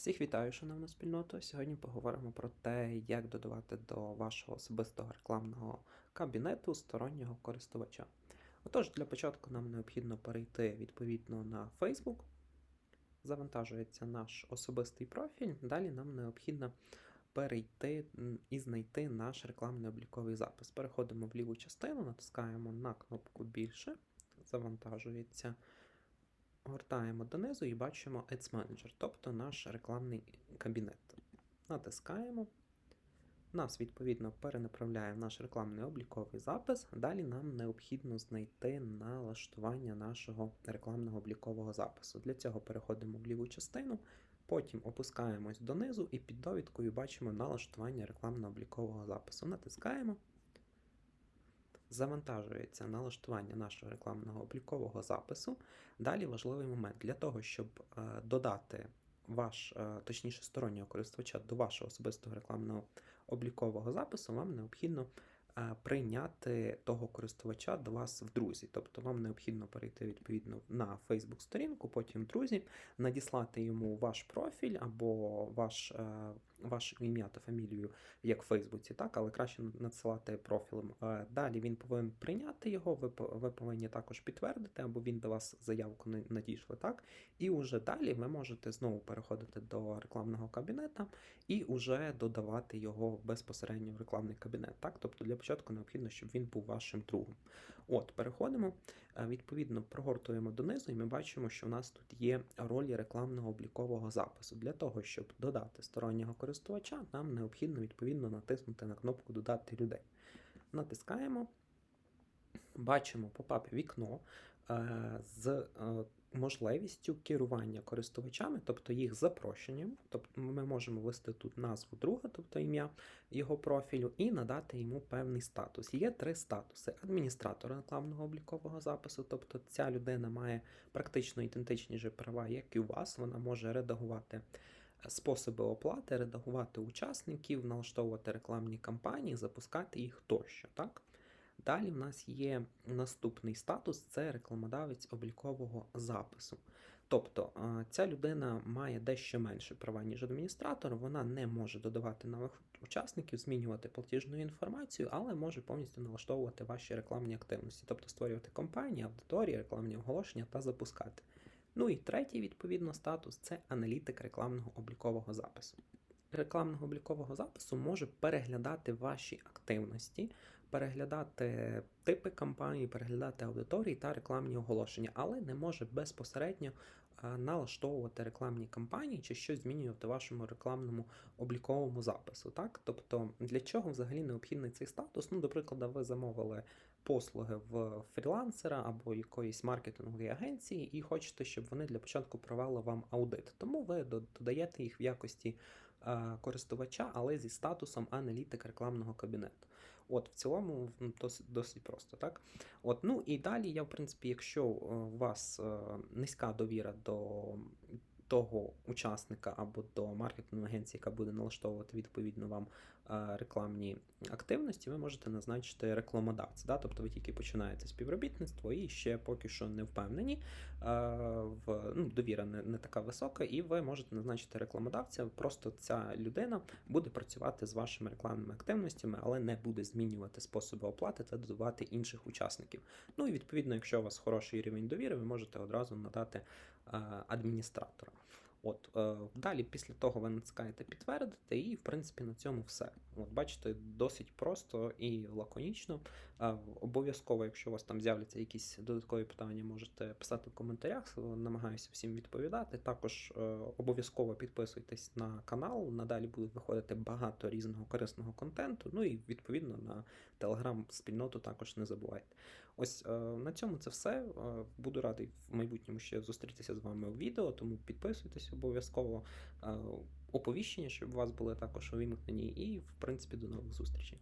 Всіх вітаю, шановна спільнота. Сьогодні поговоримо про те, як додавати до вашого особистого рекламного кабінету стороннього користувача. Отож, для початку нам необхідно перейти відповідно на Facebook. Завантажується наш особистий профіль. Далі нам необхідно перейти і знайти наш рекламний обліковий запис. Переходимо в ліву частину, натискаємо на кнопку більше, завантажується. Гортаємо донизу і бачимо Ads Manager, тобто наш рекламний кабінет. Натискаємо. Нас, відповідно, перенаправляє в наш рекламний обліковий запис. Далі нам необхідно знайти налаштування нашого рекламного облікового запису. Для цього переходимо в ліву частину, потім опускаємось донизу і під довідкою бачимо налаштування рекламно-облікового запису. Натискаємо. Завантажується налаштування нашого рекламного облікового запису. Далі важливий момент для того, щоб е, додати ваш, е, точніше, стороннього користувача до вашого особистого рекламного облікового запису, вам необхідно е, прийняти того користувача до вас в друзі. Тобто вам необхідно перейти відповідно на Facebook сторінку, потім друзі, надіслати йому ваш профіль або ваш, ваше ім'я та фамілію, як в Фейсбуці, так, але краще надсилати профілем. Е, Далі він повинен прийняти його, ви, ви повинні також підтвердити, або він до вас заявку не- надійшли, так? І вже далі ви можете знову переходити до рекламного кабінета і вже додавати його безпосередньо в рекламний кабінет. Так? Тобто для початку необхідно, щоб він був вашим другом. От, переходимо, е, відповідно, прогортуємо донизу, і ми бачимо, що у нас тут є ролі рекламного облікового запису. Для того, щоб додати стороннього користувача, нам необхідно відповідно натиснути на кнопку Додати людей. Натискаємо, бачимо попап вікно е, з е, можливістю керування користувачами, тобто їх запрошенням. Тобто ми можемо ввести тут назву друга, тобто ім'я його профілю, і надати йому певний статус. Є три статуси: адміністратор рекламного облікового запису, тобто ця людина має практично ідентичні же права, як і у вас. Вона може редагувати. Способи оплати, редагувати учасників, налаштовувати рекламні кампанії, запускати їх тощо. Так? Далі в нас є наступний статус це рекламодавець облікового запису. Тобто ця людина має дещо менше права, ніж адміністратор. Вона не може додавати нових учасників, змінювати платіжну інформацію, але може повністю налаштовувати ваші рекламні активності, тобто створювати компанії, аудиторії, рекламні оголошення та запускати. Ну і третій, відповідно, статус це аналітик рекламного облікового запису. Рекламного облікового запису може переглядати ваші активності, переглядати типи кампаній, переглядати аудиторії та рекламні оголошення, але не може безпосередньо е, налаштовувати рекламні кампанії чи щось змінювати вашому рекламному обліковому запису. Так? Тобто, для чого взагалі необхідний цей статус? Ну, до прикладу, ви замовили послуги в фрілансера або якоїсь маркетингової агенції, і хочете, щоб вони для початку провели вам аудит. Тому ви додаєте їх в якості користувача, але зі статусом аналітик рекламного кабінету. От, в цілому досить, досить просто, так? От, ну і далі я, в принципі, якщо е, у вас е, низька довіра до того учасника або до маркетингової агенції, яка буде налаштовувати відповідно вам е, рекламні активності, ви можете назначити рекламодавця. Да? Тобто ви тільки починаєте співробітництво і ще поки що не впевнені, е, в ну, довіра не, не така висока, і ви можете назначити рекламодавця. Просто ця людина буде працювати з вашими рекламними активностями, але не буде змінювати способи оплати та додавати інших учасників. Ну і відповідно, якщо у вас хороший рівень довіри, ви можете одразу надати е, адміністратора. От е, далі, після того, ви натискаєте підтвердити, і в принципі на цьому все. От бачите, досить просто і лаконічно. Е, обов'язково, якщо у вас там з'являться якісь додаткові питання, можете писати в коментарях. Намагаюся всім відповідати. Також е, обов'язково підписуйтесь на канал. Надалі буде виходити багато різного корисного контенту. Ну і відповідно на телеграм-спільноту також не забувайте. Ось е, на цьому це все. Е, Буду радий в майбутньому ще зустрітися з вами у відео, тому підписуйтесь обов'язково. Е, Оповіщення, щоб у вас були також увімкнені, і в принципі до нових зустрічей.